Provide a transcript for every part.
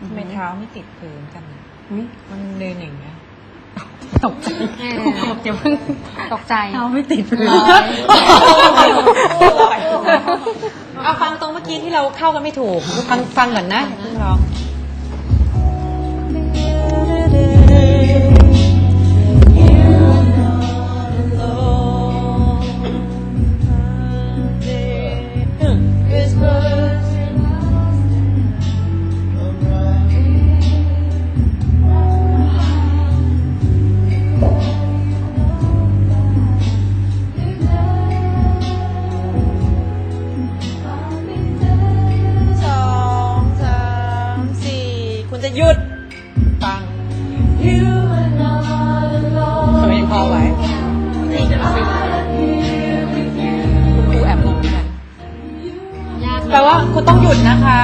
ทำไมเท้าไม่ติดพื้นกันน่ะอุ๊ยมันเดินอย่างเงี้ยตกใจเออเดี๋ยวเพิ่งตกใจ เท้าไม่ติดพื้นเอาฟังตรงเมื่อกี้ที่เราเข้ากันไม่ถูก ฟังฟังก่อนนะเพิ่งร้อง หยุดฟังเฮ้ยพอไว้คุณครูแอบงงเหมือนกันยากแปลว่าคุณต้องหยุดนะคะ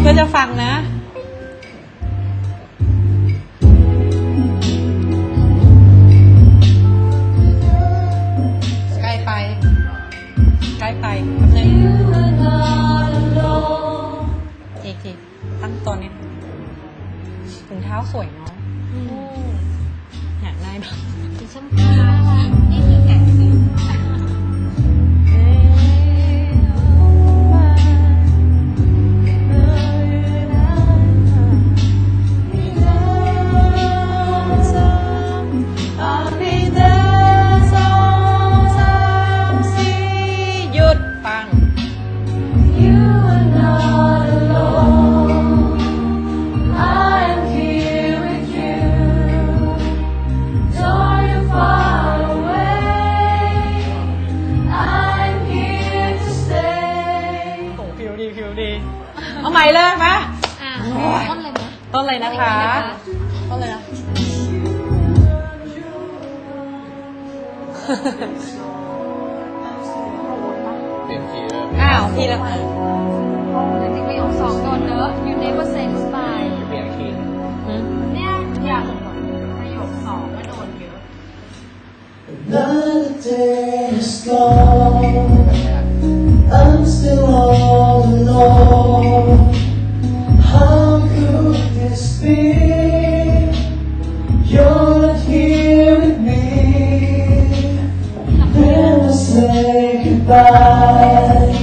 เพื่อจะฟังนะใกล้ไปใกล้ไปแป๊บนึงอีกทีตั้งตัวนี้ ถุงเท้าสวยเนาะอยากได้บ้างสีชมพู ผิวดีผิวดี เอาใหม่เลยมาอะต้นเลยไหมต้นเลยนะคะ ต้นเลยนะเปลี่ยนคีย์เลยอ้าวทีละแต่จริงไม่เอาสองโดนเนอะ you never say goodbye เปลี่ยนคีย์หืมเนี่ยอย่างประโยคสองก็โดนเยอะ Another day is gone. I'm still all How could this be? You're not here with me. When I say goodbye,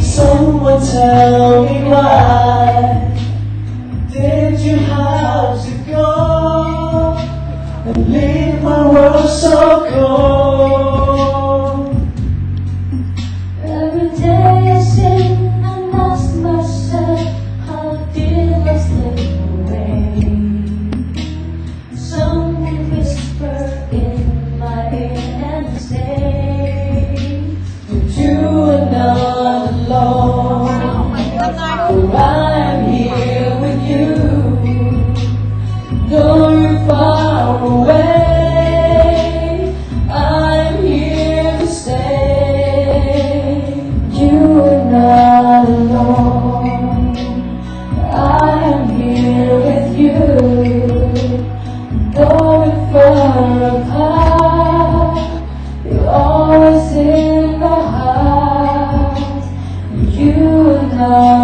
someone tell me why. Did you have to go? and leave my world so cold. You are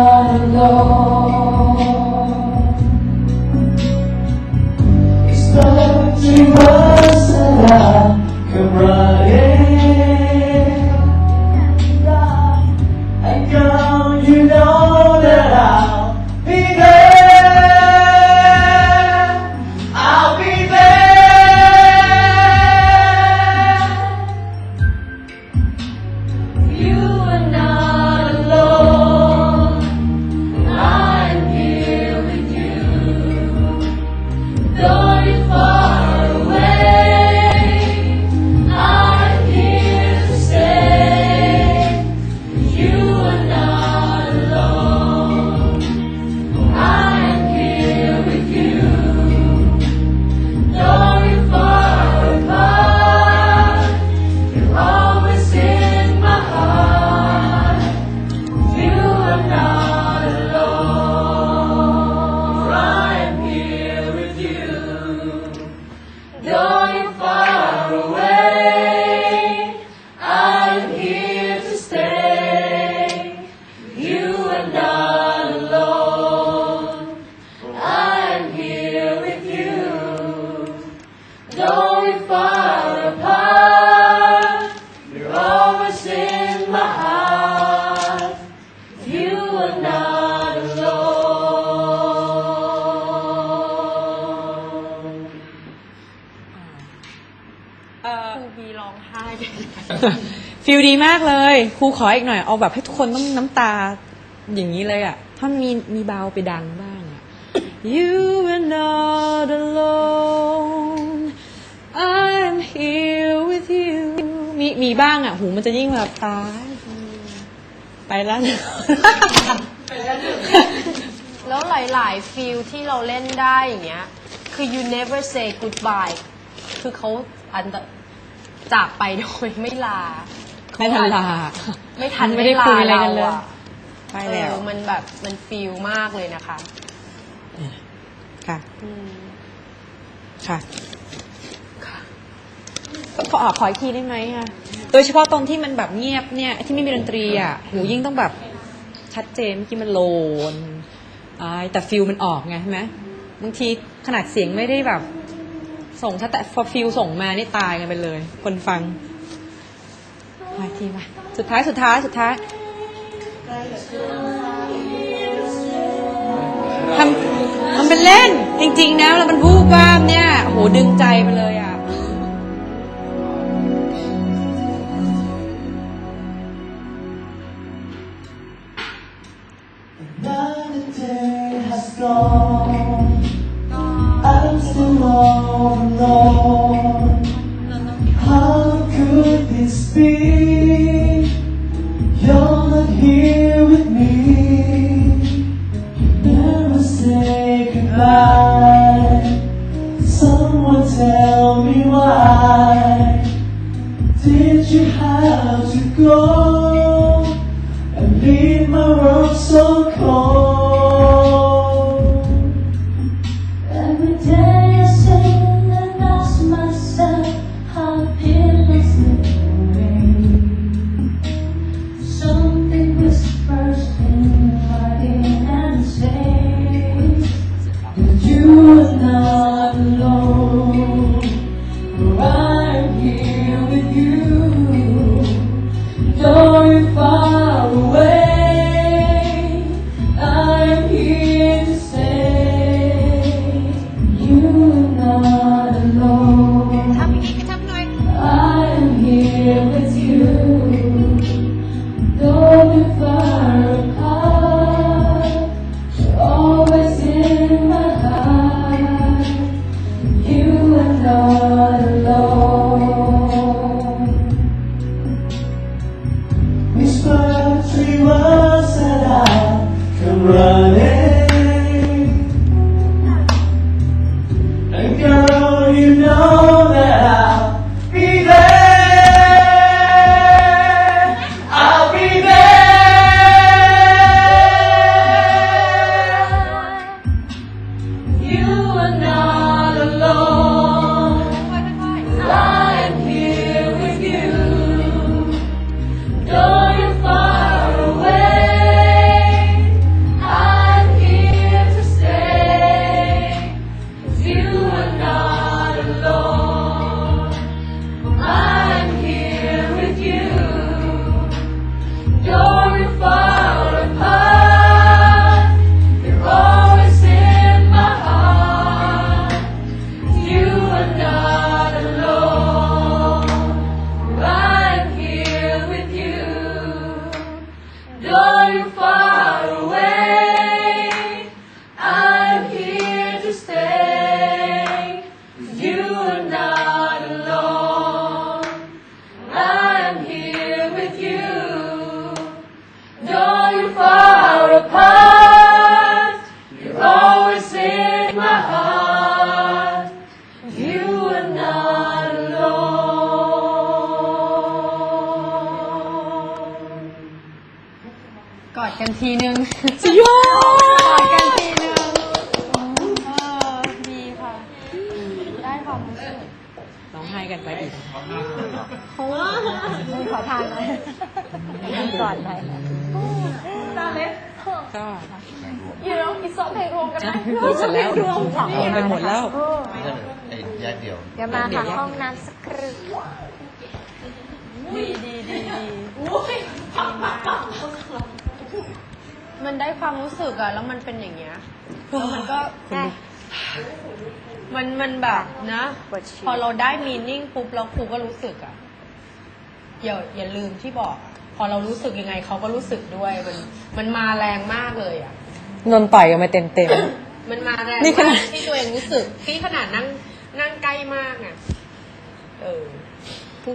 ฟิลดีมากเลยครูขออีกหน่อยเอาแบบให้ทุกคนต้องน้ำตาอย่างนี้เลยอะถ้ามีมีเบาไปดังบ้างอะ You are not alone I'm here with you มีมีบ้างอะหูมันจะยิ่งแบบตาย ไปแล้วนะ แล้วหลาย ๆ ฟิลที่เราเล่นได้อย่างเงี้ย คือ you never say goodbye คือเขาอันต จากไปโดยไม่ลาไม่ทันลา ไม่ทันไม่ได้คุยอะไรกันเลยาอะไปแล้วเออมันแบบมันฟิลมากเลยนะคะ ค่ะอืมค่ะขอขออีกทีได้ไหมอะโดยเฉพาะตรงที่มันแบบเงียบเนี่ย ที่ไม่มีดนตรีอะหูยิ่งต้องแบบชัดเจนเมื่อกี้มันโลนอายแต่ฟิลมันออกไงใช่ไหมบางทีขนาดเสียงไม่ได้แบบ ส่งถ้าแต่พอฟิลส่งมานี่ตายกันไปเลย คนฟังมาทีมาสุดท้ายสุดท้ายสุดท้ายทำทำเป็นเล่น จริง ๆ นะแล้วมันวูบวาบเนี่ยโหดึงใจไปเลยอะ Dios. อดกันทีนึงสุดยอดกอดกันทีนึงเออดีค่ะ ได้ความรู้สึกร้องไห้กันไปอีกขอทานหน่อยก่อนหน่อยก็อยู่ร้องอีสองเพลงรวมกันนะนะพูดเสร็จแล้วโอนไปหมดแล้วไอ้แยกเดียวเดี๋ยวมาค่ะห้องน้ำสักครู่ดีดีดีดี มันได้ความรู้สึกอะแล้วมันเป็นอย่างเงี้ยแล้วมันก็มันมันแบบนะพอเราได้มีนิ่งปุ๊บเราครูก็รู้สึกอะอย่าอย่าลืมที่บอกพอเรารู้สึกยังไงเขาก็รู้สึกด้วยมันมันมาแรงมากเลยอะนนต่อยกันมาเต็มเต็ม มันมาแรงนี่ขนาดมากที่ตัวเองรู้สึกที่ขนาดนั่งนั่งใกล้มากอะเออ